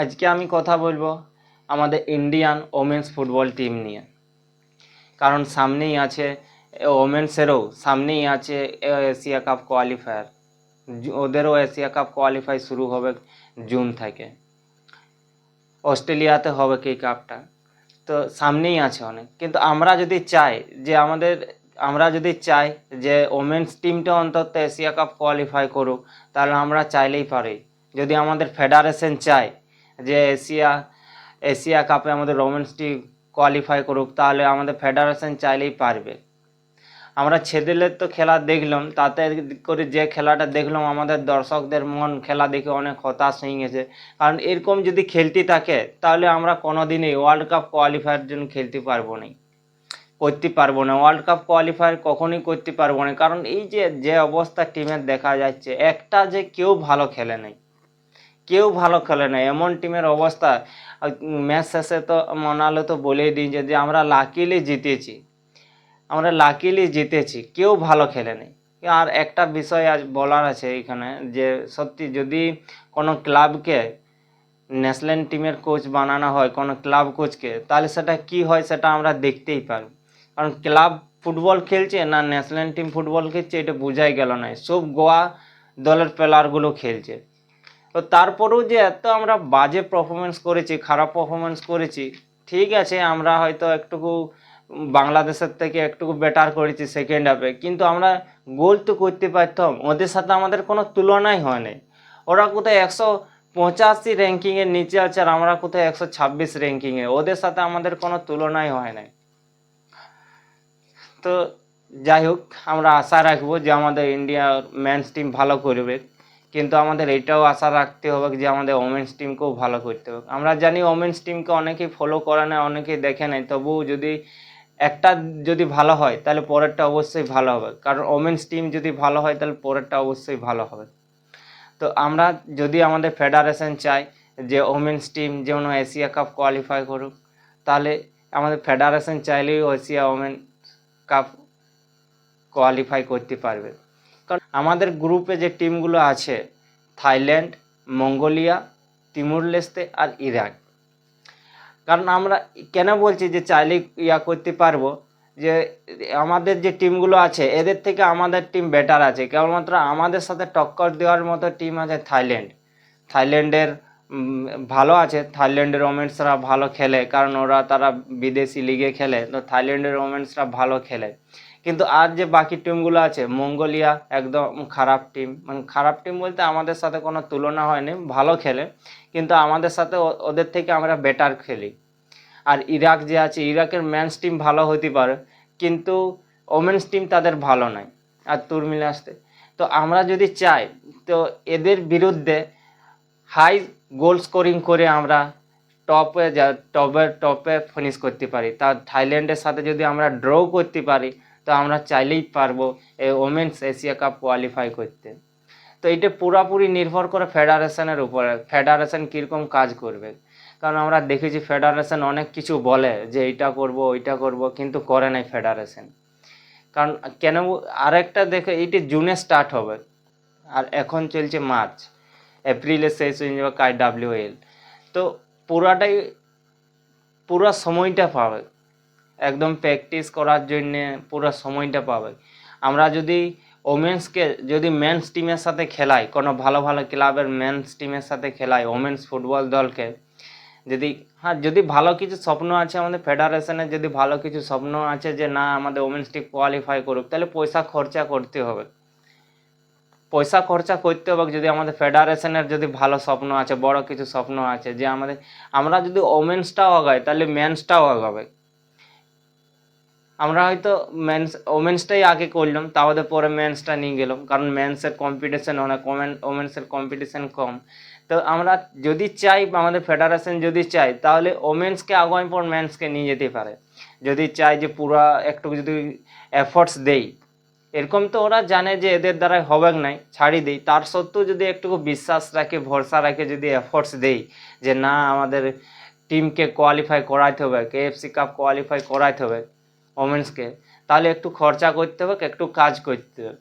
আজকে আমি কথা বলব আমাদের ইন্ডিয়ান ওমেন্স ফুটবল টিম নিয়ে। কারণ সামনেই আছে ওমেন্সেরও সামনেই আছে এশিয়া কাপ কোয়ালিফায়ার ওদেরও এশিয়া কাপ কোয়ালিফাই শুরু হবে জুন থেকে। অস্ট্রেলিয়াতে হবে কি কাপটা তো সামনেই আছে অনেক। কিন্তু আমরা যদি চাই যে আমাদের, আমরা যদি চাই যে ওমেন্স টিমটা অন্তত এশিয়া কাপ কোয়ালিফাই করুক, তাহলে আমরা চাইলেই পারি। যদি আমাদের ফেডারেশন চায় যে এশিয়া এশিয়া কাপে আমাদের রোমেন্সটি কোয়ালিফাই করুক, তাহলে আমাদের ফেডারেশন চাইলেই পারবে। আমরা ছেলেদের তো খেলা দেখলাম, তাতে করে যে খেলাটা দেখলাম, আমাদের দর্শকদের মন খেলা দেখে অনেক হতাশ হয়ে গেছে। কারণ এরকম যদি খেলতে থাকে, তাহলে আমরা কোনোদিনই ওয়ার্ল্ড কাপ কোয়ালিফায়ার জন্য খেলতে পারব না। করতে পারব না। ওয়ার্ল্ড কাপ কোয়ালিফায়ার কখনোই করতে পারব না। কারণ এই যে যে অবস্থা টিমের দেখা যাচ্ছে, একটা যে কেউ ভালো খেলে নাই। কেউ ভালো খেলে না। এমন টিমের অবস্থা। ম্যাচ শেষে তো মনালো তো বলেই দিয়েছে যে, আমরা লাকিলি জিতেছি। আমরা লাকিলি জিতেছি। কেউ ভালো খেলে নেই। আর একটা বিষয় আজ বলার আছে এখানে যে, সত্যি যদি কোনো ক্লাবকে ন্যাশনাল টিমের কোচ বানানো হয়, কোনো ক্লাব কোচকে তাহলে সেটা কি হয় সেটা আমরা দেখতেই পারব। কারণ ক্লাব ফুটবল খেলছে না ন্যাশনাল টিম ফুটবল খেলছে, এটা বোঝাই গেল না। সব গোয়া দলের প্লেয়ারগুলো খেলছে। তো তারপরেও যে এত আমরা বাজে পারফরমেন্স করেছি, খারাপ পারফরমেন্স করেছি, ঠিক আছে, আমরা হয়তো একটুকু বাংলাদেশের থেকে একটুকু বেটার করেছি সেকেন্ড হাফে কিন্তু আমরা গোল তো করতে পারতাম, ওদের সাথে আমাদের কোনো তুলনাই হয় নাই। ওরা কোথায় একশো পঁচাশি র্যাঙ্কিংয়ের নিচে আছে আর আমরা কোথায় একশো ছাব্বিশ র্যাঙ্কিংয়ে ওদের সাথে আমাদের কোনো তুলনাই হয় নাই। তো যাই হোক, আমরা আশা রাখব যে আমাদের ইন্ডিয়ার মেন্স টিম ভালো করবে। কিন্তু আমাদের এটাও আশা রাখতে হবে যে আমাদের ওমেন্স টিমকেও ভালো করতে হবে আমরা জানি ওমেন্স টিমকে অনেকেই ফলো করে না, অনেকেই দেখে নেয় তবুও যদি একটা যদি ভালো হয়, তাহলে পরেরটা অবশ্যই ভালো হবে। কারণ ওমেন্স টিম যদি ভালো হয়, তাহলে পরেরটা অবশ্যই ভালো হবে। তো আমরা যদি আমাদের ফেডারেশন চাই যে ওমেন্স টিম যেন এশিয়া কাপ কোয়ালিফাই করুক, তাহলে আমাদের ফেডারেশন চাইলেই এশিয়া ওমেন কাপ কোয়ালিফাই করতে পারবে। কারণ আমাদের গ্রুপে যে টিমগুলো আছে, থাইল্যান্ড, মঙ্গোলিয়া, তিমুর লেস্তে আর ইরাক কারণ আমরা কেন বলছি যে চাইলে ইয়া করতে পারব? যে আমাদের যে টিমগুলো আছে, এদের থেকে আমাদের টিম বেটার আছে। কেবলমাত্র আমাদের সাথে টক্কর দেওয়ার মতো টিম আছে থাইল্যান্ড। থাইল্যান্ডের ভালো আছে। থাইল্যান্ডের ওমেন্সরা ভালো খেলে, কারণ ওরা তারা বিদেশি লিগে খেলে। তো থাইল্যান্ডের ওমেন্সরা ভালো খেলে। কিন্তু আর যে বাকি টিমগুলো আছে, মঙ্গোলিয়া একদম খারাপ টিম মানে খারাপ টিম বলতে আমাদের সাথে কোনো তুলনা হয়নি, ভালো খেলে। কিন্তু আমাদের সাথে ওদের থেকে আমরা বেটার খেলি। আর ইরাক যে আছে, ইরাকের ম্যানস টিম ভালো হতে পারে, কিন্তু ওমেন্স টিম তাদের ভালো নয় আর তুর্মিল আসতে। তো আমরা যদি চাই, তো এদের বিরুদ্ধে হাই গোল স্কোরিং করে আমরা টপে যা টপে টপে ফিনিশ করতে পারি। তা থাইল্যান্ডের সাথে যদি আমরা ড্র করতে পারি তো আমরা চাইলেই পারব এই ওমেন্স এশিয়া কাপ কোয়ালিফাই করতে। তো এটা পুরাপুরি নির্ভর করে ফেডারেশনের উপরে ফেডারেশন কীরকম কাজ করবে। কারণ আমরা দেখেছি ফেডারেশন অনেক কিছু বলে যে এইটা করব, ওইটা করব, কিন্তু করে নাই ফেডারেশন কারণ কেন আরেকটা দেখে, এইটা জুনে স্টার্ট হবে। আর এখন চলছে মার্চ, এপ্রিলে শেষ হয়ে যাবে কাই ডাব্লিউএল তো পুরাটাই, পুরো সময়টা পাবে। একদম প্র্যাকটিস করার জন্যে পুরো সময়টা পাবে। আমরা যদি ওমেন্সকে যদি মেন্স টিমের সাথে খেলাই, কোনো ভালো ভালো ক্লাবের মেন্স টিমের সাথে খেলাই ওমেন্স ফুটবল দলকে, যদি হ্যাঁ যদি ভালো কিছু স্বপ্ন আছে আমাদের ফেডারেশনের যদি ভালো কিছু স্বপ্ন আছে যে না, আমাদের ওমেন্স টিম কোয়ালিফাই করুক, তাহলে পয়সা খরচা করতে হবে। পয়সা খরচা করতে হবে যদি আমাদের ফেডারেশনের যদি ভালো স্বপ্ন আছে, বড় কিছু স্বপ্ন আছে, যে আমাদের, আমরা যদি ওমেন্সটাও আগাই, তাহলে মেন্সটাও আগাবে। আমরা হয়তো মেন্স ওমেন্সটাই আগে করলাম, তাহলে পরে মেন্সটা নিয়ে গেলাম, কারণ মেন্সের কম্পিটিশান অনেক ওমেন ওমেন্সের কম্পিটিশান কম। তো আমরা যদি চাই, আমাদের ফেডারেশন যদি চাই তাহলে ওমেন্সকে আগামী পর মেন্সকে নিয়ে যেতে পারে। যদি চাই যে পুরা একটু যদি এফর্টস দেই। এরকম তো ওরা জানে যে এদের দ্বারা হবে নাই ছাড়ি দেই। তার সত্ত্বেও যদি একটু বিশ্বাস রাখে, ভরসা রাখে, যদি এফর্টস দেই, যে না, আমাদের টিমকে কোয়ালিফাই করাইতে হবে কেএফসি কাপ কোয়ালিফাই করাইতে হবে ওমেন্সকে তাহলে একটু খরচা করতে হবে, একটু কাজ করতে হবে।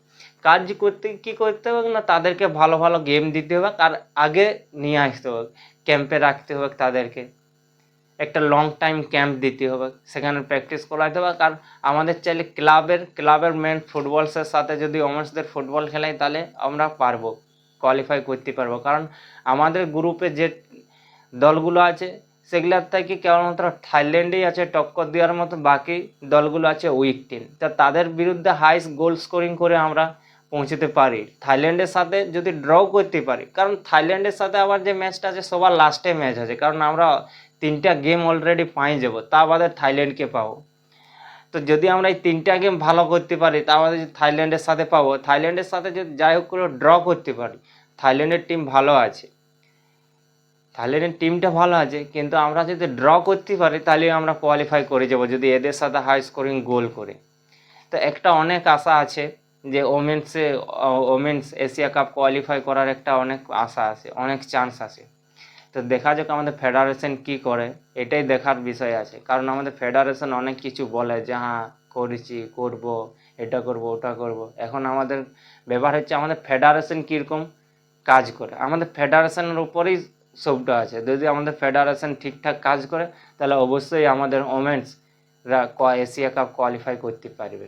কাজ করতে, কি করতে হবে না, তাদেরকে ভালো ভালো গেম দিতে হবে, আর আগে নিয়ে আসতে হবে ক্যাম্পে রাখতে হবে তাদেরকে। একটা লং টাইম ক্যাম্প দিতে হবে, সেখানে প্র্যাকটিস করাতে হবে। আর আমাদের চাইলে ক্লাবের ক্লাবের মেন ফুটবলসের সাথে যদি ওমেন্সদের ফুটবল খেলাই, তাহলে আমরা পারব কোয়ালিফাই করতে পারব। কারণ আমাদের গ্রুপে যে দলগুলো আছে সেগুলোর থেকে কেবলমাত্র থাইল্যান্ডেই আছে টক্কর দেওয়ার মতো বাকি দলগুলো আছে উইক টিম তা তাদের বিরুদ্ধে হাইস্ট গোল স্কোরিং করে আমরা পৌঁছতে পারি। থাইল্যান্ডের সাথে যদি ড্র করতে পারি, কারণ থাইল্যান্ডের সাথে আবার যে ম্যাচটা আছে, সবার লাস্টে ম্যাচ আছে, কারণ আমরা তিনটা গেম অলরেডি পাই যাব, তা বাদে থাইল্যান্ডকে পাবো। তো যদি আমরা এই তিনটা গেম ভালো করতে পারি, তা আমাদের থাইল্যান্ডের সাথে পাবো, থাইল্যান্ডের সাথে যদি যাই হোক করে ড্র করতে পারি, থাইল্যান্ডের টিম ভালো আছে। থাইল্যান্ডের টিমটা ভালো আছে, কিন্তু আমরা যদি ড্র করতে পারি, তাহলে আমরা কোয়ালিফাই করে যাব, যদি এদের সাথে হাই স্কোরিং গোল করে। তো একটা অনেক আশা আছে যে ওমেন্সে ওমেন্স এশিয়া কাপ কোয়ালিফাই করার একটা অনেক আশা আছে, অনেক চান্স আছে। তো দেখা যাক আমাদের ফেডারেশন কি করে, এটাই দেখার বিষয় আছে। কারণ আমাদের ফেডারেশন অনেক কিছু বলে যে হ্যাঁ করেছি, করব, এটা করব, ওটা করব। এখন আমাদের ব্যাপার হচ্ছে, আমাদের ফেডারেশন কীরকম কাজ করে। আমাদের ফেডারেশনের উপরেই সবটা আছে। যদি আমাদের ফেডারেশন ঠিকঠাক কাজ করে, তাহলে অবশ্যই আমাদের ওমেন্সরা এশিয়া কাপ কোয়ালিফাই করতে পারবে।